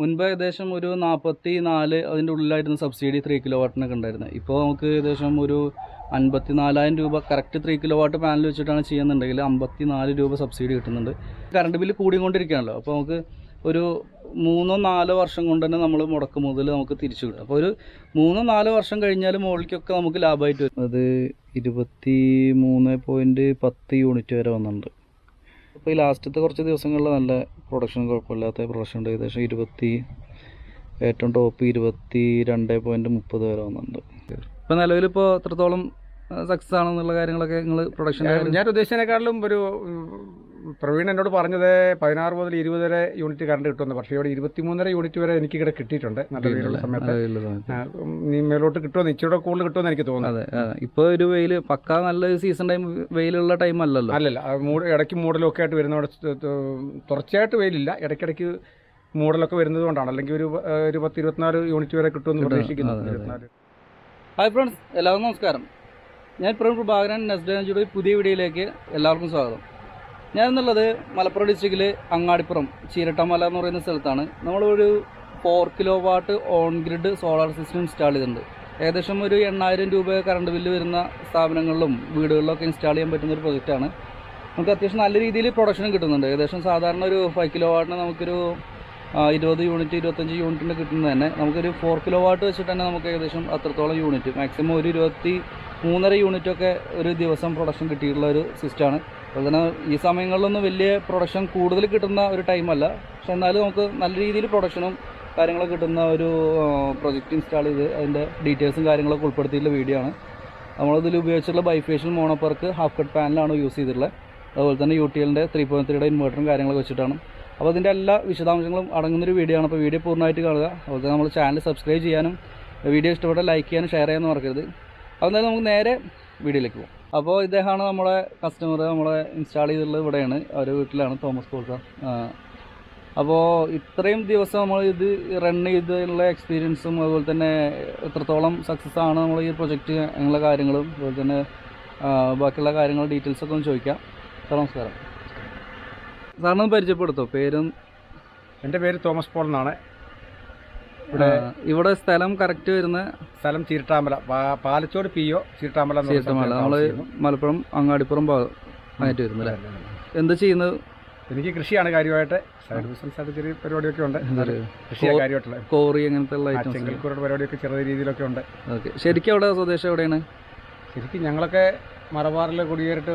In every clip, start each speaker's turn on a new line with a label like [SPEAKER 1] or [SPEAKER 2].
[SPEAKER 1] മുൻപ് ഏകദേശം ഒരു നാൽപ്പത്തി നാല് അതിന്റെ ഉള്ളിലായിരുന്ന സബ്സിഡി ത്രീ കിലോ വാട്ടിനൊക്കെ ഉണ്ടായിരുന്നത് ഇപ്പോൾ നമുക്ക് ഏകദേശം ഒരു അൻപത്തി നാലായിരം രൂപ correct three kilo watt panel വെച്ചിട്ടാണ് ചെയ്യുന്നുണ്ടെങ്കിൽ അമ്പത്തി നാല് രൂപ സബ്സിഡി കിട്ടുന്നുണ്ട്. കറണ്ട് ബില്ല് കൂടിക്കൊണ്ടിരിക്കുകയാണല്ലോ. അപ്പോൾ നമുക്ക് ഒരു മൂന്നോ നാലോ വർഷം കൊണ്ട് തന്നെ നമ്മൾ മുടക്ക് മുതൽ നമുക്ക് തിരിച്ചു കിട്ടും. അപ്പോൾ ഒരു മൂന്നോ നാലോ വർഷം കഴിഞ്ഞാൽ മുകളിലേക്കൊക്കെ നമുക്ക് ലാഭമായിട്ട് വരും. അത് ഇരുപത്തി മൂന്ന് പോയിന്റ് പത്ത് യൂണിറ്റ് വരെ വന്നിട്ടുണ്ട്. അപ്പോൾ ഈ ലാസ്റ്റത്തെ കുറച്ച് ദിവസങ്ങളിൽ നല്ല പ്രൊഡക്ഷൻ കുഴപ്പമില്ലാത്ത പ്രൊഡക്ഷൻ ഉണ്ട്. ഏകദേശം ഇരുപത്തി ഏറ്റവും ടോപ്പ് ഇരുപത്തി രണ്ട് പോയിന്റ് മുപ്പത് വരെ വന്നിട്ടുണ്ട്. ഇപ്പോൾ നിലവിലിപ്പോൾ എത്രത്തോളം സക്സസ് ആണെന്നുള്ള കാര്യങ്ങളൊക്കെ നിങ്ങൾ പ്രൊഡക്ഷൻ
[SPEAKER 2] ഞാൻ- ഞാൻ ഉദ്ദേശിച്ചതിനേക്കാളും ഒരു പ്രവീൺ എന്നോട് പറഞ്ഞത് പതിനാറ് മുതൽ ഇരുപത് വരെ യൂണിറ്റ് കറണ്ട് കിട്ടുമെന്ന്. പക്ഷേ ഇവിടെ ഇരുപത്തിമൂന്നര യൂണിറ്റ് വരെ എനിക്ക് ഇവിടെ കിട്ടിയിട്ടുണ്ട്. നല്ല വെയിലുള്ള സമയത്ത്. നീ മേലോട്ട് കിട്ടുമെന്ന് ഇച്ചിരി കൂടുതൽ കിട്ടുമെന്ന് എനിക്ക് തോന്നുന്നു.
[SPEAKER 1] ഇപ്പോൾ ഒരു വെയിൽ പക്ക നല്ല സീസൺ ടൈം വെയിലുള്ള ടൈം അല്ലല്ലോ.
[SPEAKER 2] അല്ലല്ല ഇടയ്ക്ക് മൂടലൊക്കെ ആയിട്ട് വരുന്നവിടെ തുടർച്ചയായിട്ട് വെയിലില്ല. ഇടയ്ക്കിടയ്ക്ക് മൂടലൊക്കെ വരുന്നത് കൊണ്ടാണ്. അല്ലെങ്കിൽ ഒരു ഒരു പത്ത് ഇരുപത്തിനാല് യൂണിറ്റ് വരെ കിട്ടുമെന്ന്
[SPEAKER 1] കിട്ടും.
[SPEAKER 2] പ്രതീക്ഷിക്കുന്നു.
[SPEAKER 1] ഹായ് ഫ്രണ്ട്സ് എല്ലാവർക്കും നമസ്കാരം. ഞാൻ പ്രവീൺ പ്രഭാകരൻ നെസ്ഡേഞ്ചിയുടെ പുതിയ വീഡിയോയിലേക്ക് എല്ലാവർക്കും സ്വാഗതം. ഞാൻ എന്നുള്ളത് മലപ്പുറം ഡിസ്ട്രിക്റ്റിൽ അങ്ങാടിപ്പുറം ചീരട്ടമല എന്ന് പറയുന്ന സ്ഥലത്താണ്. നമ്മളൊരു four kilowatt on grid solar system install ചെയ്തിട്ടുണ്ട്. ഏകദേശം ഒരു എണ്ണായിരം രൂപ കറണ്ട് ബില്ല് വരുന്ന സ്ഥാപനങ്ങളിലും വീടുകളിലൊക്കെ ഇൻസ്റ്റാൾ ചെയ്യാൻ പറ്റുന്ന ഒരു പ്രൊജക്റ്റാണ് നമുക്ക് അത്യാവശ്യം നല്ല രീതിയിൽ പ്രൊഡക്ഷനും കിട്ടുന്നുണ്ട്. ഏകദേശം സാധാരണ ഒരു ഫൈവ് കിലോ വാട്ടിന് നമുക്കൊരു ഇരുപത് യൂണിറ്റ് ഇരുപത്തഞ്ച് യൂണിറ്റിന്റെ കിട്ടുന്നത് തന്നെ. നമുക്കൊരു ഫോർ കിലോ വാട്ട് വെച്ചിട്ട് തന്നെ നമുക്ക് ഏകദേശം അത്രത്തോളം യൂണിറ്റ് മാക്സിമം ഒരു ഇരുപത്തി മൂന്നര യൂണിറ്റൊക്കെ ഒരു ദിവസം പ്രൊഡക്ഷൻ കിട്ടിയിട്ടുള്ള ഒരു സിസ്റ്റമാണ് അതുപോലെ തന്നെ ഈ സമയങ്ങളിലൊന്നും വലിയ പ്രൊഡക്ഷൻ കൂടുതൽ കിട്ടുന്ന ഒരു ടൈമല്ല പക്ഷെ എന്നാലും നമുക്ക് നല്ല രീതിയിൽ പ്രൊഡക്ഷനും കാര്യങ്ങളൊക്കെ കിട്ടുന്ന ഒരു പ്രൊജക്റ്റ് ഇൻസ്റ്റാൾ ചെയ്ത് അതിന്റെ ഡീറ്റെയിൽസും കാര്യങ്ങളൊക്കെ ഉൾപ്പെടുത്തിയിട്ടുള്ള വീഡിയോ ആണ്. നമ്മളിതിൽ ഉപയോഗിച്ചിട്ടുള്ള ബൈഫേഷ്യൽ മോണോപ്പർക്ക് ഹാഫ് കട്ട് പാനലാണ് യൂസ് ചെയ്തിട്ടുള്ളത്. അതുപോലെ തന്നെ യു ടി എല്ലിന്റെ ത്രീ പോയിന്റ് ത്രീയുടെ ഇൻവേർട്ടറും കാര്യങ്ങളൊക്കെ വെച്ചിട്ടാണ്. അപ്പോൾ അതിന്റെ എല്ലാ വിശദാംശങ്ങളും അടങ്ങുന്നൊരു വീഡിയോ ആണ്. അപ്പോൾ വീഡിയോ പൂർണമായിട്ട് കാണുക. അതുപോലെ തന്നെ നമ്മൾ ചാനൽ സബ്സ്ക്രൈബ് ചെയ്യാനും വീഡിയോ ഇഷ്ടപ്പെട്ട ലൈക്ക് ചെയ്യാനും ഷെയർ ചെയ്യാനും മറക്കരുത്. അതെന്തായാലും നമുക്ക് നേരെ വീഡിയോയിലേക്ക് പോകും. അപ്പോൾ ഇദ്ദേഹമാണ് നമ്മളെ കസ്റ്റമർ നമ്മളെ ഇൻസ്റ്റാൾ ചെയ്തിട്ടുള്ളത് ഇവിടെയാണ്. അവരുടെ വീട്ടിലാണ് തോമസ് കോൾസ അപ്പോൾ ഇത്രയും ദിവസം നമ്മൾ ഇത് റൺ ചെയ്തുള്ള എക്സ്പീരിയൻസും അതുപോലെ തന്നെ എത്രത്തോളം സക്സസ് ആണ് നമ്മൾ ഈ പ്രൊജക്റ്റ് അങ്ങനെയുള്ള കാര്യങ്ങളും അതുപോലെ തന്നെ ബാക്കിയുള്ള കാര്യങ്ങൾ ഡീറ്റെയിൽസൊക്കെ ഒന്ന് ചോദിക്കാം. സാർ നമസ്കാരം. സാറിനൊന്ന് പരിചയപ്പെടുത്തോ. പേരും?
[SPEAKER 2] എന്റെ പേര് തോമസ് പോൾ എന്നാണ്.
[SPEAKER 1] ഇവിടെ ഇവിടെ സ്ഥലം കറക്റ്റ് വരുന്ന
[SPEAKER 2] സ്ഥലം ചീരട്ടാമല. Palachode P O Cheerattamala Cheerattamala.
[SPEAKER 1] നമ്മൾ
[SPEAKER 2] നമ്മൾ
[SPEAKER 1] മലപ്പുറം അങ്ങാടിപ്പുറം ആയിട്ട് വരുന്നത് അല്ലേ? എന്താ ചെയ്യുന്നത്?
[SPEAKER 2] എനിക്ക് കൃഷിയാണ് കാര്യമായിട്ട്. സൈഡ് ബിസിനസ് ആയിട്ട് ചെറിയ പരിപാടിയൊക്കെ ഉണ്ട്. കാര്യമായിട്ടുള്ള.
[SPEAKER 1] കോറി അങ്ങനത്തെ
[SPEAKER 2] ചെങ്കൽക്കൂരുടെ പരിപാടിയൊക്കെ ചെറിയ രീതിയിലൊക്കെ ഉണ്ട്.
[SPEAKER 1] ഓക്കെ. ശരിക്കും അവിടെ സ്വദേശം എവിടെയാണ്?
[SPEAKER 2] ശരിക്കും ഞങ്ങളൊക്കെ മലബാറിൽ കുടിയേറിട്ട്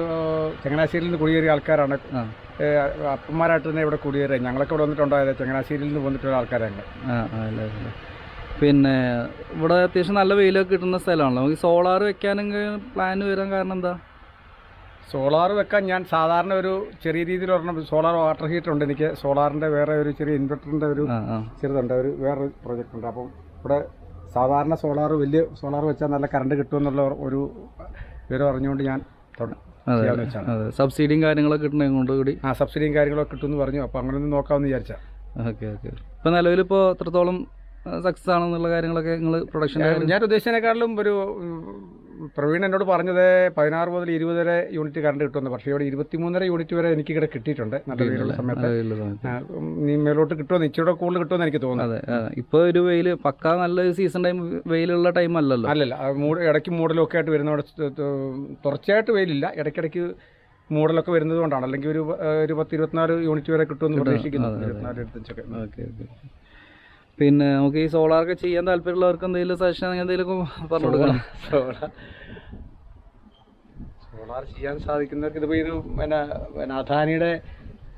[SPEAKER 2] ചങ്ങനാശ്ശേരിയിൽ നിന്ന് കുടിയേറിയ ആൾക്കാരാണ്. അപ്പന്മാരായിട്ട് തന്നെ ഇവിടെ കുടിയേറിയ. ഞങ്ങളൊക്കെ ഇവിടെ വന്നിട്ടുണ്ടായത് ചങ്ങനാശ്ശേരിയിൽ നിന്ന് വന്നിട്ടുള്ള ആൾക്കാരാണ്.
[SPEAKER 1] പിന്നെ ഇവിടെ അത്യാവശ്യം നല്ല വെയിലൊക്കെ കിട്ടുന്ന സ്ഥലമാണല്ലോ. നമുക്ക് സോളാർ വെക്കാനെങ്കിൽ പ്ലാൻ വരാൻ കാരണം എന്താ?
[SPEAKER 2] സോളാർ വെക്കാൻ ഞാൻ സാധാരണ ഒരു ചെറിയ രീതിയിൽ ഒരെണ്ണം സോളാർ വാട്ടർ ഹീറ്റർ ഉണ്ട്. എനിക്ക് സോളാറിന്റെ വേറെ ഒരു ചെറിയ ഇൻവെർട്ടറിന്റെ ഒരു ചെറുതുണ്ട്. ഒരു വേറൊരു പ്രോജക്റ്റ് ഉണ്ട്. അപ്പം ഇവിടെ സാധാരണ സോളാർ വലിയ സോളാർ വെച്ചാൽ നല്ല കറണ്ട് കിട്ടുമെന്നുള്ള ഒരു വിവരം അറിഞ്ഞുകൊണ്ട് ഞാൻ തൊട-
[SPEAKER 1] അതെ സബ്സിഡിയും കാര്യങ്ങളൊക്കെ കിട്ടണേ കൂടി?
[SPEAKER 2] ആ സബ്സിഡിയും കാര്യങ്ങളൊക്കെ കിട്ടുമെന്ന് പറഞ്ഞു. അപ്പോൾ അങ്ങനെ ഒന്ന് നോക്കാമെന്ന് വിചാരിച്ചാൽ
[SPEAKER 1] ഓക്കെ ഓക്കെ. ഇപ്പോൾ നിലവിലിപ്പോൾ എത്രത്തോളം സക്സസ് ആണെന്നുള്ള കാര്യങ്ങളൊക്കെ നിങ്ങൾ പ്രൊഡക്ഷൻ
[SPEAKER 2] ഞാൻ ഉദ്ദേശിച്ചതിനേക്കാളും ഒരു പ്രവീൺ എന്നോട് പറഞ്ഞത് പതിനാറ് മുതൽ ഇരുപത് വരെ യൂണിറ്റ് കറണ്ട് കിട്ടുമെന്ന്. പക്ഷേ ഇവിടെ ഇരുപത്തിമൂന്നര യൂണിറ്റ് വരെ എനിക്ക് ഇവിടെ കിട്ടിയിട്ടുണ്ട്. നല്ല വെയിലുള്ള സമയത്ത്. നീ മേലോട്ട് കിട്ടുമെന്ന് ഇച്ചിരി കൂടുതൽ കിട്ടുമെന്ന് എനിക്ക് തോന്നുന്നു.
[SPEAKER 1] ഇപ്പൊ ഇപ്പോൾ ഒരു വെയിൽ പക്കാ നല്ല സീസൺ ടൈം വെയിലുള്ള ടൈം അല്ലല്ലോ.
[SPEAKER 2] അല്ലല്ല ഇടയ്ക്ക് മൂടലൊക്കെ ആയിട്ട് ത- തുടർച്ചയായിട്ട് വെയിലില്ല. ഇടയ്ക്കിടയ്ക്ക് മൂടലൊക്കെ വരുന്നത് കൊണ്ടാണ് അല്ലെങ്കിൽ ഒരു ഒരു പത്ത് ഇരുപത്തിനാല് യൂണിറ്റ് വരെ കിട്ടുമെന്ന്
[SPEAKER 1] കിട്ടും.
[SPEAKER 2] പ്രതീക്ഷിക്കുന്നു. ഇരുപത്തിനാല് ഇരുപത്തഞ്ചൊക്കെ
[SPEAKER 1] ഓക്കെ ഓക്കെ. പിന്നെ നമുക്ക് ഈ സോളാറൊക്കെ ചെയ്യാൻ താല്പര്യമുള്ളവർക്ക് എന്തെങ്കിലും സജഷൻ എന്തെങ്കിലും പറഞ്ഞു കൊടുക്കണം.
[SPEAKER 2] സോളാർ സോളാർ ചെയ്യാൻ സാധിക്കുന്നവർക്ക് ഇതിപ്പോൾ ഇത് പിന്നെ പിന്നെ അദാനിയുടെ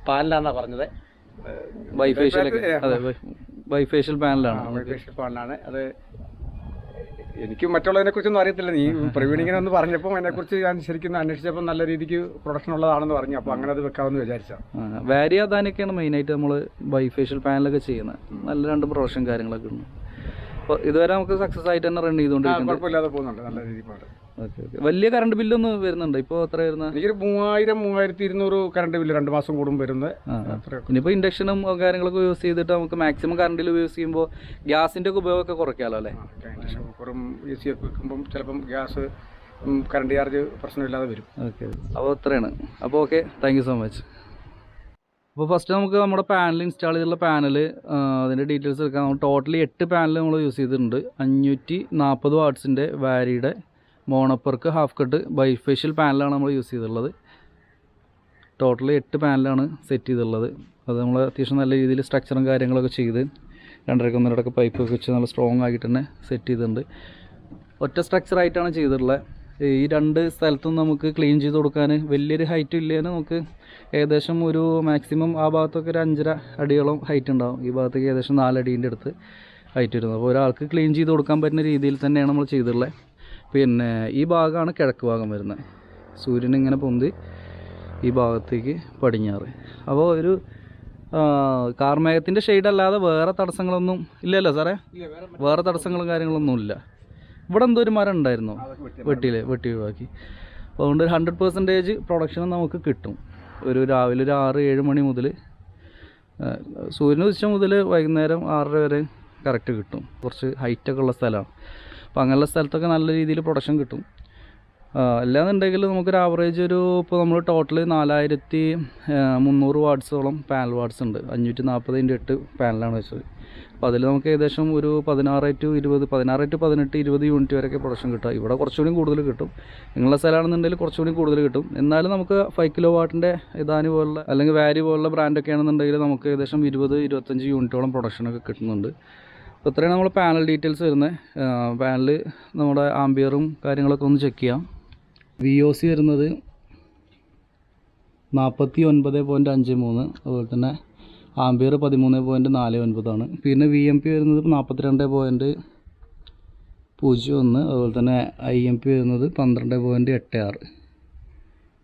[SPEAKER 2] പാനലാന്നാ പറഞ്ഞത്.
[SPEAKER 1] ബൈഫേഷ്യൽ അതെ ബൈഫേഷ്യൽ പാനലാണ്
[SPEAKER 2] ബൈഫേഷ്യൽ പാനലാണ് അത് എനിക്ക് മറ്റുള്ളതിനെ കുറിച്ചൊന്നും അറിയത്തില്ല. നീ പ്രവീൺ ഇങ്ങനെ ഒന്ന് പറഞ്ഞപ്പോൾ അതിനെക്കുറിച്ച് ഞാൻ ശരിക്കും അന്വേഷിച്ചപ്പോൾ നല്ല രീതിക്ക് പ്രൊഡക്ഷൻ ഉള്ളതാണെന്ന് പറഞ്ഞു. അപ്പോൾ അങ്ങനെ അത് വെക്കാമെന്ന് വിചാരിച്ച.
[SPEAKER 1] വാരി മെയിൻ മെയിനായിട്ട് നമ്മൾ ബൈഫേഷ്യൽ പാനലൊക്കെ ചെയ്യുന്നത് നല്ല രണ്ട് പ്രൊഡക്ഷൻ കാര്യങ്ങളൊക്കെ ഉണ്ട്. അപ്പോൾ ഇതുവരെ നമുക്ക് സക്സസ് ആയിട്ട് തന്നെ റൺ ചെയ്തുകൊണ്ടിരിക്കുന്നത്.
[SPEAKER 2] കുഴപ്പമില്ലാതെ പോകുന്നുണ്ട്. നല്ല രീതിയിൽ പോകുന്നുണ്ട്.
[SPEAKER 1] Okay okay. വലിയ കറണ്ട് ബില്ലൊന്നും വരുന്നുണ്ട്? ഇപ്പോൾ എത്ര വരുന്ന?
[SPEAKER 2] എനിക്കൊരു മൂവായിരം മൂവായിരത്തി ഇരുന്നൂറ് കറണ്ട് ബില്ല് രണ്ട് മാസം കൂടും വരുന്നത്. ഇനിയിപ്പോ
[SPEAKER 1] ഇനിയിപ്പോൾ ഇൻഡക്ഷനും കാര്യങ്ങളൊക്കെ യൂസ് ചെയ്തിട്ട് നമുക്ക് മാക്സിമം കറണ്ടിൽ യൂസ് ചെയ്യുമ്പോൾ ഗ്യാസിന്റെ ഒക്കെ ഉപയോഗമൊക്കെ കുറയ്ക്കാമല്ലോ അല്ലേ?
[SPEAKER 2] ഇൻഡക്ഷൻ കുക്കറും എ സി ഒക്കെ വെക്കുമ്പം ചിലപ്പം ഗ്യാസ് കറണ്ട് ചാർജ് പ്രശ്നമില്ലാതെ വരും.
[SPEAKER 1] ഓക്കെ. അപ്പോൾ അത്രയാണ് അപ്പോൾ okay thank you so much അപ്പോൾ ഫസ്റ്റ് നമുക്ക് നമ്മുടെ പാനൽ ഇൻസ്റ്റാൾ ചെയ്തിട്ടുള്ള പാനൽ അതിന്റെ ഡീറ്റെയിൽസ് എടുക്കാം. നമ്മൾ ടോട്ടലി എട്ട് പാനൽ നമ്മൾ യൂസ് ചെയ്തിട്ടുണ്ട്. അഞ്ഞൂറ്റി നാൽപ്പത് വാട്ട്സിന്റെ വാരിയുടെ mono PERC half cut bifacial പാനലാണ് നമ്മൾ യൂസ് ചെയ്തിട്ടുള്ളത്. ടോട്ടലി എട്ട് പാനലാണ് സെറ്റ് ചെയ്തിട്ടുള്ളത്. അത് നമ്മൾ അത്യാവശ്യം നല്ല രീതിയിൽ സ്ട്രക്ചറും കാര്യങ്ങളൊക്കെ ചെയ്ത് രണ്ടരക്ക് ഒന്നരടക്ക് പൈപ്പ് ഒക്കെ വെച്ച് നല്ല സ്ട്രോങ് ആയിട്ട് തന്നെ സെറ്റ് ചെയ്തിട്ടുണ്ട്. ഒറ്റ സ്ട്രക്ചറായിട്ടാണ് ചെയ്തിട്ടുള്ളത്. ഈ രണ്ട് സ്ഥലത്തും നമുക്ക് ക്ലീൻ ചെയ്ത് കൊടുക്കാൻ വലിയൊരു ഹൈറ്റ് ഇല്ലേന് നമുക്ക് ഏകദേശം ഒരു മാക്സിമം ആ ഭാഗത്തൊക്കെ ഒരു അഞ്ചര അടിയോളം ഹൈറ്റ് ഉണ്ടാവും. ഈ ഭാഗത്തേക്ക് ഏകദേശം നാലടീന്റെ അടുത്ത് ഹൈറ്റ് വരുന്നത്. അപ്പോൾ ഒരാൾക്ക് ക്ലീൻ ചെയ്ത് കൊടുക്കാൻ പറ്റുന്ന രീതിയിൽ തന്നെയാണ് നമ്മൾ ചെയ്തിട്ടുള്ളത് പിന്നെ ഈ ഭാഗമാണ് കിഴക്ക് ഭാഗം വരുന്നത്. സൂര്യൻ ഇങ്ങനെ പൊന്തി ഈ ഭാഗത്തേക്ക് പടിഞ്ഞാറ്. അപ്പോൾ ഒരു കാർമേഘത്തിന്റെ ഷെയ്ഡ് അല്ലാതെ വേറെ തടസ്സങ്ങളൊന്നും ഇല്ലല്ലോ സാറേ? വേറെ തടസ്സങ്ങളും കാര്യങ്ങളൊന്നും ഇല്ല. ഇവിടെ എന്തോ ഒരു മരം ഉണ്ടായിരുന്നു വെട്ടിയിലെ വെട്ടി ഒഴിവാക്കി. അപ്പോൾ അതുകൊണ്ട് ഒരു ഹൺഡ്രഡ് പെർസെന്റേജ് പ്രൊഡക്ഷനും നമുക്ക് കിട്ടും. ഒരു രാവിലെ ഒരു ആറ് ഏഴ് മണി മുതൽ സൂര്യൻ ഉദിച്ച മുതൽ വൈകുന്നേരം ആറര വരെ കറക്റ്റ് കിട്ടും. കുറച്ച് ഹൈറ്റൊക്കെ ഉള്ള സ്ഥലമാണ്. അപ്പോൾ അങ്ങനെയുള്ള സ്ഥലത്തൊക്കെ നല്ല രീതിയിൽ പ്രൊഡക്ഷൻ കിട്ടും. അല്ലാന്നുണ്ടെങ്കിൽ നമുക്കൊരു ആവറേജ് ഒരു ഇപ്പോൾ നമ്മൾ ടോട്ടൽ നാലായിരത്തി മുന്നൂറ് വാട്സോളം പാനൽ വാട്സ് ഉണ്ട്. അഞ്ഞൂറ്റി നാൽപ്പതിന്റെ എട്ട് പാനലാണ് വെച്ചത്. അപ്പോൾ അതിൽ നമുക്ക് ഏകദേശം ഒരു പതിനാറ് ടു ഇരുപത് പതിനാറ് ടു പതിനെട്ട് ഇരുപത് യൂണിറ്റ് വരെയൊക്കെ പ്രൊഡക്ഷൻ കിട്ടുക. ഇവിടെ കുറച്ചുകൂടി കൂടുതൽ കിട്ടും. നിങ്ങളുടെ സ്ഥലമാണെന്നുണ്ടെങ്കിൽ കുറച്ചുകൂടി കൂടുതൽ കിട്ടും. എന്നാലും നമുക്ക് ഫൈവ് കിലോ വാട്ടിന്റെ ഇതാന് പോലുള്ള അല്ലെങ്കിൽ വാരി പോലുള്ള ബ്രാൻഡൊക്കെ ആണെന്നുണ്ടെങ്കിൽ നമുക്ക് ഏകദേശം ഇരുപത് ഇരുപത്തഞ്ച് യൂണിറ്റോളം പ്രൊഡക്ഷനൊക്കെ കിട്ടുന്നുണ്ട്. അപ്പോൾ ഇത്രയാണ് നമ്മൾ പാനൽ ഡീറ്റെയിൽസ് വരുന്നത്. പാനൽ നമ്മുടെ ആംബിയറും കാര്യങ്ങളൊക്കെ ഒന്ന് ചെക്ക് ചെയ്യാം. വി ഒ സി വരുന്നത് നാൽപ്പത്തി ഒൻപത് പോയിന്റ് അഞ്ച് മൂന്ന് അതുപോലെ തന്നെ ആംബിയർ പതിമൂന്ന് പോയിന്റ് നാല് ഒൻപതാണ്. പിന്നെ വി എം പി വരുന്നത് നാൽപ്പത്തിരണ്ട് പോയിന്റ് പൂജ്യം ഒന്ന് അതുപോലെ തന്നെ ഐ എം പി വരുന്നത് പന്ത്രണ്ട് പോയിന്റ് എട്ട് ആറ്.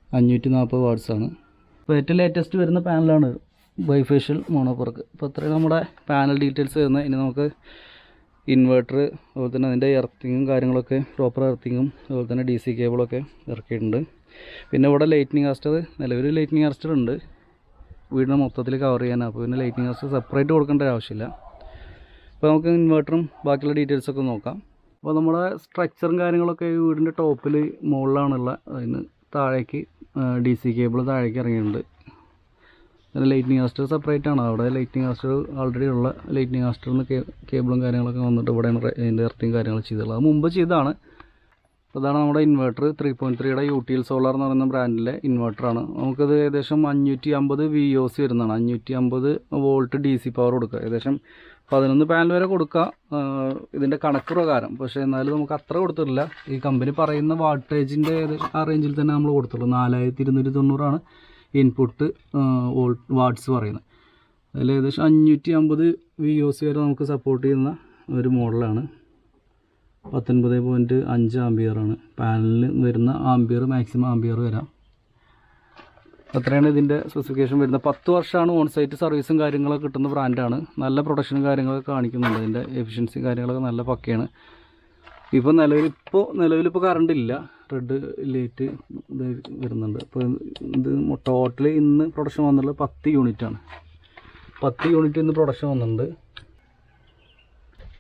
[SPEAKER 1] അഞ്ഞൂറ്റി നാൽപ്പത് വാട്ട്സാണ് ഇപ്പോൾ ഏറ്റവും ലേറ്റസ്റ്റ് വരുന്ന പാനലാണ് ബൈഫേഷ്യൽ മോണോപ്പർക്ക് അപ്പോൾ അത്രയും നമ്മുടെ പാനൽ ഡീറ്റെയിൽസ് വരുന്നത്. ഇനി നമുക്ക് ഇൻവേർട്ടർ അതുപോലെ തന്നെ അതിന്റെ എർത്തിങ്ങും കാര്യങ്ങളൊക്കെ പ്രോപ്പർ എർത്തിങ്ങും അതുപോലെ തന്നെ ഡി സി കേബിളൊക്കെ ഇറക്കിയിട്ടുണ്ട്. പിന്നെ ഇവിടെ ലൈറ്റിനിങ് അറസ്റ്റർ നിലവിൽ ലൈറ്റിനിങ് അറസ്റ്റർ ഉണ്ട്. വീടിനെ മൊത്തത്തിൽ കവർ ചെയ്യാനാണ് അപ്പോൾ പിന്നെ ലൈറ്റിനിങ് അറസ്റ്റർ സെപ്പറേറ്റ് കൊടുക്കേണ്ട ആവശ്യമില്ല. അപ്പോൾ നമുക്ക് ഇൻവേർട്ടറും ബാക്കിയുള്ള ഡീറ്റെയിൽസൊക്കെ നോക്കാം. അപ്പോൾ നമ്മുടെ സ്ട്രക്ചറും കാര്യങ്ങളൊക്കെ ഈ വീടിന്റെ ടോപ്പിൽ മുകളിലാണുള്ള അതിന് താഴേക്ക് ഡി സി കേബിൾ താഴേക്ക് ഇറങ്ങിയിട്ടുണ്ട്. ലൈറ്റിംഗ് ആസ്റ്റർ സെപ്പറേറ്റ് ആണ്. അവിടെ ലൈറ്റിംഗ് ആസ്റ്റർ ഓൾറെഡി ഉള്ള ലൈറ്റിംഗ് നിന്ന് കേബിളും കാര്യങ്ങളൊക്കെ വന്നിട്ട് ഇവിടെയാണ് അതിന്റെ എർത്തിങ് കാര്യങ്ങൾ ചെയ്തിട്ടുള്ളത് അത് മുമ്പ് ചെയ്തതാണ്. അതാണ് നമ്മുടെ ഇൻവെർട്ടർ ത്രീ പോയിന്റ് ത്രീയുടെ യു ടി എൽ സോളാർ എന്ന് പറയുന്ന ബ്രാൻഡിലെ ഇൻവെർട്ടറാണ് നമുക്കത് ഏകദേശം അഞ്ഞൂറ്റി അമ്പത് വി ഒ സി വരുന്നതാണ്. അഞ്ഞൂറ്റി അമ്പത് വോൾട്ട് ഡി സി പവർ കൊടുക്കുക. ഏകദേശം പതിനൊന്ന് പാനൽ വരെ കൊടുക്കുക. ഇതിന്റെ കണക്ക് പ്രകാരം. പക്ഷേ എന്നാലും നമുക്ക് അത്ര കൊടുത്തിട്ടില്ല. ഈ കമ്പനി പറയുന്ന വാട്ടേജിന്റെ ആ റേഞ്ചിൽ തന്നെ നമ്മൾ കൊടുത്തുള്ളൂ. നാലായിരത്തി ഇരുന്നൂറ്റി തൊണ്ണൂറാണ് ഇൻപുട്ട് വോൾട്ട് വാട്ട്സ് പറയുന്നത് അതിൽ ഏകദേശം അഞ്ഞൂറ്റി അമ്പത് വി ഒ സി വരെ നമുക്ക് സപ്പോർട്ട് ചെയ്യുന്ന ഒരു മോഡലാണ് പത്തൊൻപത് പോയിന്റ് അഞ്ച് ആംബിയറാണ് പാനലിൽ വരുന്ന ആംബിയർ മാക്സിമം ആംബിയർ വരാം. അത്രയാണ് ഇതിന്റെ സ്പെസിഫിക്കേഷൻ വരുന്നത്. പത്ത് വർഷമാണ് ഓൺ സൈറ്റ് സർവീസും കാര്യങ്ങളൊക്കെ കിട്ടുന്ന ബ്രാൻഡാണ് നല്ല പ്രൊഡക്ഷനും കാര്യങ്ങളൊക്കെ കാണിക്കുന്നുണ്ട്. ഇതിന്റെ എഫിഷ്യൻസി കാര്യങ്ങളൊക്കെ നല്ല പക്കയാണ്. ഇപ്പോൾ നിലവിലിപ്പോൾ കറണ്ട് ഇല്ല. റെഡ് ലേറ്റ് ഇത് വരുന്നുണ്ട്. അപ്പോൾ ഇത് ടോട്ടൽ ഇന്ന് പ്രൊഡക്ഷൻ വന്നുള്ളത് പത്ത് യൂണിറ്റാണ് പത്ത് യൂണിറ്റ് ഇന്ന് പ്രൊഡക്ഷൻ വന്നിട്ടുണ്ട്.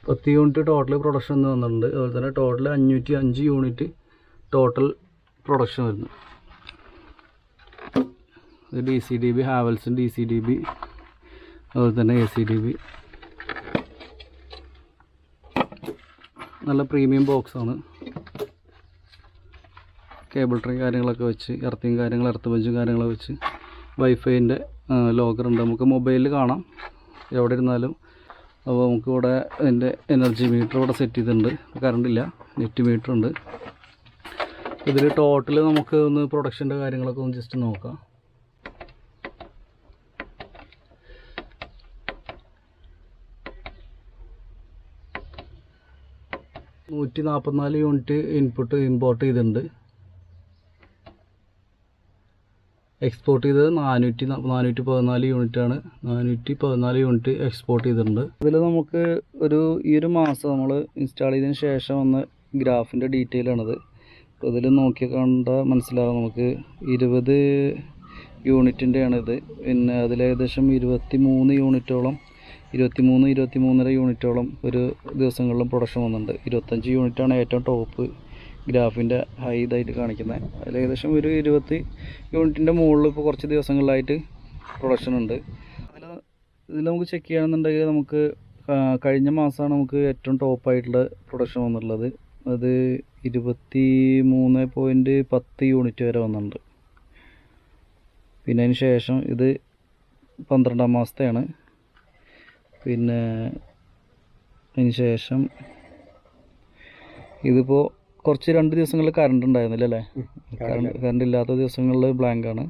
[SPEAKER 1] പത്ത് യൂണിറ്റ് ടോട്ടൽ പ്രൊഡക്ഷൻ ഇന്ന് വന്നിട്ടുണ്ട്. അതുപോലെ തന്നെ ടോട്ടൽ അഞ്ഞൂറ്റി അഞ്ച് യൂണിറ്റ് ടോട്ടൽ പ്രൊഡക്ഷൻ വരുന്നു ഡി സി ഡി ബി ഹാവൽസും ഡി സി ഡി ബി അതുപോലെ തന്നെ എ സി ഡി ബി നല്ല പ്രീമിയം ബോക്സാണ് കേബിൾ ട്രീ കാര്യങ്ങളൊക്കെ വെച്ച് എർത്തിങ് കാര്യങ്ങൾ എർത്ത് ബെഞ്ചും കാര്യങ്ങളൊക്കെ വെച്ച് വൈഫൈന്റെ ലോക്കർ ഉണ്ട്. നമുക്ക് മൊബൈലിൽ കാണാം. എവിടെ ഇരുന്നാലും. അപ്പോൾ നമുക്കിവിടെ അതിന്റെ എനർജി മീറ്റർ ഇവിടെ സെറ്റ് ചെയ്തിട്ടുണ്ട്. കറണ്ടില്ല നെറ്റ് മീറ്റർ ഉണ്ട്. ഇതിൽ ടോട്ടൽ നമുക്ക് ഒന്ന് പ്രൊഡക്ഷന്റെ കാര്യങ്ങളൊക്കെ ഒന്ന് ജസ്റ്റ് നോക്കാം. നൂറ്റി നാൽപ്പത്തിനാല് യൂണിറ്റ് ഇൻപുട്ട് ഇമ്പോർട്ട് ചെയ്തിട്ടുണ്ട്. എക്സ്പോർട്ട് ചെയ്തത് നാനൂറ്റി നാനൂറ്റി പതിനാല് യൂണിറ്റാണ് നാനൂറ്റി പതിനാല് യൂണിറ്റ് എക്സ്പോർട്ട് ചെയ്തിട്ടുണ്ട്. ഇതിൽ നമുക്ക് ഒരു ഈ ഒരു മാസം നമ്മൾ ഇൻസ്റ്റാൾ ചെയ്തതിന് ശേഷം വന്ന ഗ്രാഫിന്റെ ഡീറ്റെയിൽ ആണത്. അപ്പോൾ ഇതിൽ നോക്കി കണ്ട മനസ്സിലാവും നമുക്ക് ഇരുപത് യൂണിറ്റിന്റെയാണ് ഇത്. പിന്നെ അതിൽ ഏകദേശം ഇരുപത്തി മൂന്ന് യൂണിറ്റോളം ഇരുപത്തി മൂന്ന് ഇരുപത്തി മൂന്നര യൂണിറ്റോളം ഒരു ദിവസങ്ങളിലും പ്രൊഡക്ഷൻ വന്നിട്ടുണ്ട്. ഇരുപത്തഞ്ച് യൂണിറ്റാണ് ഏറ്റവും ടോപ്പ് ഗ്രാഫിന്റെ ഹൈ ഇതായിട്ട് കാണിക്കുന്നത് അതിൽ ഏകദേശം ഒരു ഇരുപത്തി യൂണിറ്റിന്റെ മുകളിൽ ഇപ്പോൾ കുറച്ച് ദിവസങ്ങളിലായിട്ട് പ്രൊഡക്ഷൻ ഉണ്ട്. അതിൽ ഇതിൽ നമുക്ക് ചെക്ക് ചെയ്യുകയാണെന്നുണ്ടെങ്കിൽ നമുക്ക് കഴിഞ്ഞ മാസമാണ് നമുക്ക് ഏറ്റവും ടോപ്പായിട്ടുള്ള പ്രൊഡക്ഷൻ വന്നിട്ടുള്ളത്. അത് ഇരുപത്തി മൂന്ന് പോയിന്റ് പത്ത് യൂണിറ്റ് വരെ വന്നിട്ടുണ്ട്. പിന്നെ അതിന് ശേഷം ഇത് പന്ത്രണ്ടാം മാസത്തെയാണ്. പിന്നെ അതിന് ശേഷം ഇതിപ്പോൾ കുറച്ച് രണ്ട് ദിവസങ്ങളിൽ കറണ്ട് ഉണ്ടായിരുന്നില്ല അല്ലേ? കറണ്ട് കറണ്ട് ഇല്ലാത്ത ദിവസങ്ങളിൽ ബ്ലാങ്ക് ആണ്.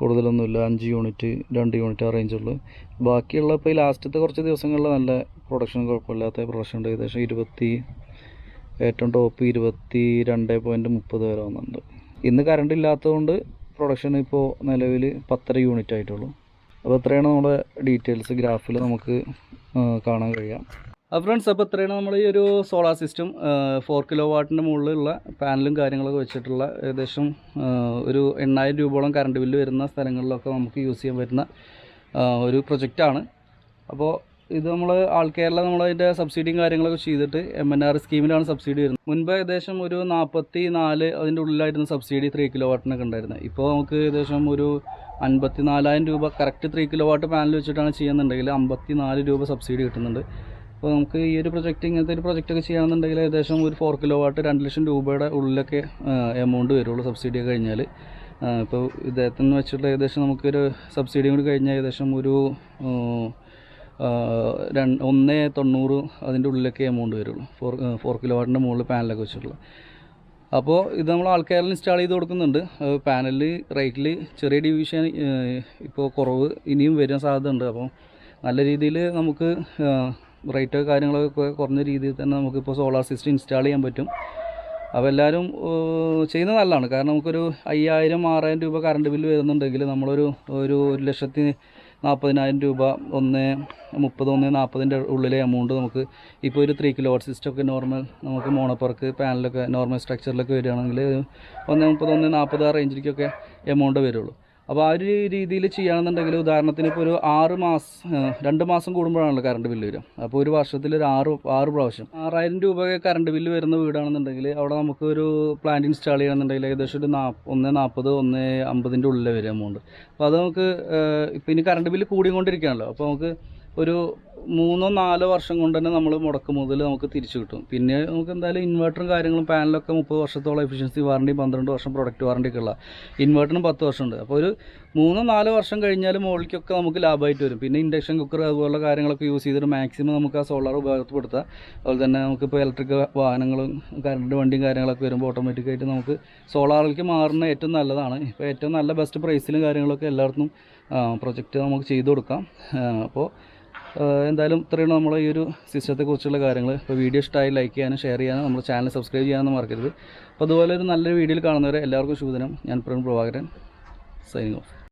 [SPEAKER 1] കൂടുതലൊന്നുമില്ല. അഞ്ച് യൂണിറ്റ് രണ്ട് യൂണിറ്റ് ആ റേഞ്ചുള്ളൂ ബാക്കിയുള്ള ഇപ്പോൾ ഈ ലാസ്റ്റത്തെ കുറച്ച് ദിവസങ്ങളിൽ നല്ല പ്രൊഡക്ഷൻ കുഴപ്പമില്ലാത്ത പ്രൊഡക്ഷൻ ഉണ്ട്. ഏകദേശം ഇരുപത്തി ഏറ്റവും ടോപ്പ് ഇരുപത്തി രണ്ട് പോയിന്റ് മുപ്പത് വരെ വന്നിട്ടുണ്ട്. ഇന്ന് കറണ്ട് ഇല്ലാത്തതുകൊണ്ട് പ്രൊഡക്ഷൻ ഇപ്പോൾ നിലവിൽ പത്തര യൂണിറ്റ് ആയിട്ടുള്ളൂ. അപ്പോൾ ഇത്രയാണ് നമ്മുടെ ഡീറ്റെയിൽസ് ഗ്രാഫിൽ നമുക്ക് കാണാൻ കഴിയാം. അപ്പോൾ ഫ്രണ്ട്സ് അപ്പോൾ ഇത്രയാണ് നമ്മൾ ഈ ഒരു സോളാർ സിസ്റ്റം ഫോർ കിലോ വാട്ടിന്റെ മുകളിലുള്ള പാനലും കാര്യങ്ങളൊക്കെ വെച്ചിട്ടുള്ള ഏകദേശം ഒരു എണ്ണായിരം രൂപയോളം കറണ്ട് ബില്ല് വരുന്ന സ്ഥലങ്ങളിലൊക്കെ നമുക്ക് യൂസ് ചെയ്യാൻ പറ്റുന്ന ഒരു പ്രൊജക്റ്റാണ് അപ്പോൾ ഇത് നമ്മൾ ആൾ കേരള നമ്മൾ അതിന്റെ സബ്സിഡിയും കാര്യങ്ങളൊക്കെ ചെയ്തിട്ട് എം എൻ ആർ സ്കീമിലാണ് സബ്സിഡി വരുന്നത്. മുൻപ് ഏകദേശം ഒരു നാൽപ്പത്തി നാല് അതിന്റെ ഉള്ളിലായിരുന്നു സബ്സിഡി ത്രീ കിലോ വാട്ടിനൊക്കെ ഉണ്ടായിരുന്നത്. ഇപ്പോൾ നമുക്ക് ഏകദേശം ഒരു അൻപത്തി നാലായിരം രൂപ correct three kilo watt panel വെച്ചിട്ടാണ് ചെയ്യുന്നുണ്ടെങ്കിൽ അമ്പത്തി നാല് രൂപ സബ്സിഡി കിട്ടുന്നുണ്ട്. അപ്പോൾ നമുക്ക് ഈ ഒരു പ്രൊജക്റ്റ് ഇങ്ങനത്തെ ഒരു പ്രൊജക്റ്റ് ഒക്കെ ചെയ്യുകയാണെന്നുണ്ടെങ്കിൽ ഏകദേശം ഒരു ഫോർ കിലോ വാട്ട് രണ്ട് ലക്ഷം രൂപയുടെ ഉള്ളിലൊക്കെ എമൗണ്ട് വരുള്ളൂ സബ്സിഡി ഒക്കെ കഴിഞ്ഞാൽ ഇപ്പോൾ ഇദ്ദേഹത്തിന് വെച്ചിട്ടുള്ള ഏകദേശം നമുക്കൊരു സബ്സിഡി കൂടി കഴിഞ്ഞാൽ ഏകദേശം ഒരു രണ്ട് ഒന്ന് തൊണ്ണൂറ് അതിന്റെ ഉള്ളിലൊക്കെ എമൗണ്ട് വരുള്ളൂ. ഫോർ ഫോർ കിലോ വാട്ടിന്റെ മുകളിൽ പാനലൊക്കെ വെച്ചിട്ടുള്ള. അപ്പോൾ ഇത് നമ്മൾ ആൾക്കാരിൽ ഇൻസ്റ്റാൾ ചെയ്ത് കൊടുക്കുന്നുണ്ട്. പാനലിൽ റേറ്റിൽ ചെറിയ ഡിവിഷൻ ഇപ്പോൾ കുറവ് ഇനിയും വരാൻ സാധ്യത ഉണ്ട് അപ്പോൾ നല്ല രീതിയിൽ നമുക്ക് റേറ്റ് കാര്യങ്ങളൊക്കെ കുറഞ്ഞ രീതിയിൽ തന്നെ നമുക്കിപ്പോൾ സോളാർ സിസ്റ്റം ഇൻസ്റ്റാൾ ചെയ്യാൻ പറ്റും. അപ്പോൾ എല്ലാവരും ചെയ്യുന്നത് നല്ലതാണ്. കാരണം നമുക്കൊരു അയ്യായിരം ആറായിരം രൂപ കറണ്ട് ബില്ല് വരുന്നുണ്ടെങ്കിൽ നമ്മളൊരു ഒരു ഒരു ലക്ഷത്തി നാൽപ്പതിനായിരം രൂപ ഒന്ന് മുപ്പത് ഒന്ന് നാൽപ്പതിന്റെ ഉള്ളിലെ എമൗണ്ട് നമുക്ക് ഇപ്പോൾ ഒരു ത്രീ കിലോ വാട്ട് സിസ്റ്റം ഒക്കെ നോർമൽ നമുക്ക് മോണോപ്പർക്ക് പാനലൊക്കെ നോർമൽ സ്ട്രക്ചറിലൊക്കെ വരികയാണെങ്കിൽ ഒന്ന് മുപ്പത് ഒന്ന് നാൽപ്പത് ആ റേഞ്ചിലേക്കൊക്കെ എമൗണ്ട് വരുള്ളൂ. അപ്പോൾ ആ ഒരു രീതിയിൽ ചെയ്യുകയാണെന്നുണ്ടെങ്കിൽ ഉദാഹരണത്തിന് ഇപ്പോൾ ഒരു ആറ് മാസം രണ്ട് മാസം കൂടുമ്പോഴാണല്ലോ കറണ്ട് ബില്ല് വരിക. അപ്പോൾ ഒരു വർഷത്തിൽ ഒരു ആറ് ആറ് പ്രാവശ്യം. ആറായിരം രൂപയൊക്കെ കറണ്ട് ബില്ല് വരുന്ന വീടാണെന്നുണ്ടെങ്കിൽ അവിടെ നമുക്ക് ഒരു പ്ലാന്റ് ഇൻസ്റ്റാൾ ചെയ്യണമെന്നുണ്ടെങ്കിൽ ഏകദേശം ഒരു നാ ഒന്ന് നാൽപ്പത് ഒന്ന് അമ്പതിന്റെ ഉള്ളിൽ വരും എമൗണ്ട് അപ്പോൾ അത് നമുക്ക് ഇപ്പം ഇനി കറണ്ട് ബില്ല് കൂടിക്കൊണ്ടിരിക്കുകയാണല്ലോ. അപ്പോൾ നമുക്ക് ഒരു മൂന്നോ നാലോ വർഷം കൊണ്ട് തന്നെ നമ്മൾ മുടക്ക് മുതൽ നമുക്ക് തിരിച്ചു കിട്ടും. പിന്നെ നമുക്ക് എന്തായാലും ഇൻവേർട്ടറും കാര്യങ്ങളും പാനലൊക്കെ മുപ്പത് വർഷത്തോളം എഫിഷ്യൻസി വാറണ്ടി പന്ത്രണ്ട് വർഷം പ്രൊഡക്റ്റ് വാറണ്ടി ഒക്കെ ഉള്ള ഇൻവേർട്ടറിന് പത്ത് വർഷമുണ്ട്. അപ്പോൾ ഒരു മൂന്നോ നാലോ വർഷം കഴിഞ്ഞാൽ മുകളിലേക്കൊക്കെ നമുക്ക് ലാഭമായിട്ട് വരും. പിന്നെ ഇൻഡക്ഷൻ കുക്കർ അതുപോലുള്ള കാര്യങ്ങളൊക്കെ യൂസ് ചെയ്തിട്ട് മാക്സിമം നമുക്ക് ആ സോളാർ ഉപയോഗപ്പെടുത്താം. അതുപോലെ തന്നെ നമുക്കിപ്പോൾ ഇലക്ട്രിക് വാഹനങ്ങളും കറണ്ട് വണ്ടിയും കാര്യങ്ങളൊക്കെ വരുമ്പോൾ ഓട്ടോമാറ്റിക്കായിട്ട് നമുക്ക് സോളാറിലേക്ക് മാറുന്ന ഏറ്റവും നല്ലതാണ്. ഇപ്പോൾ ഏറ്റവും നല്ല ബെസ്റ്റ് പ്രൈസിലും കാര്യങ്ങളൊക്കെ എല്ലായിടത്തും പ്രൊജക്റ്റ് നമുക്ക് ചെയ്തു കൊടുക്കാം. അപ്പോൾ എന്തായാലും ഇത്രയാണ് നമ്മൾ ഈ ഒരു സിസ്റ്റത്തെക്കുറിച്ചുള്ള കാര്യങ്ങൾ ഇപ്പോൾ വീഡിയോ ഇഷ്ടമായി ലൈക്ക് ചെയ്യാനും ഷെയർ ചെയ്യാനും നമ്മുടെ ചാനൽ സബ്സ്ക്രൈബ് ചെയ്യാനും മറക്കരുത്. അപ്പോൾ അതുപോലെ ഒരു നല്ലൊരു വീഡിയോയിൽ കാണുന്നവരെ എല്ലാവർക്കും ശുഭദിനം. ഞാൻ പ്രവീൺ പ്രഭാകരൻ സൈനിങ് ഓഫ്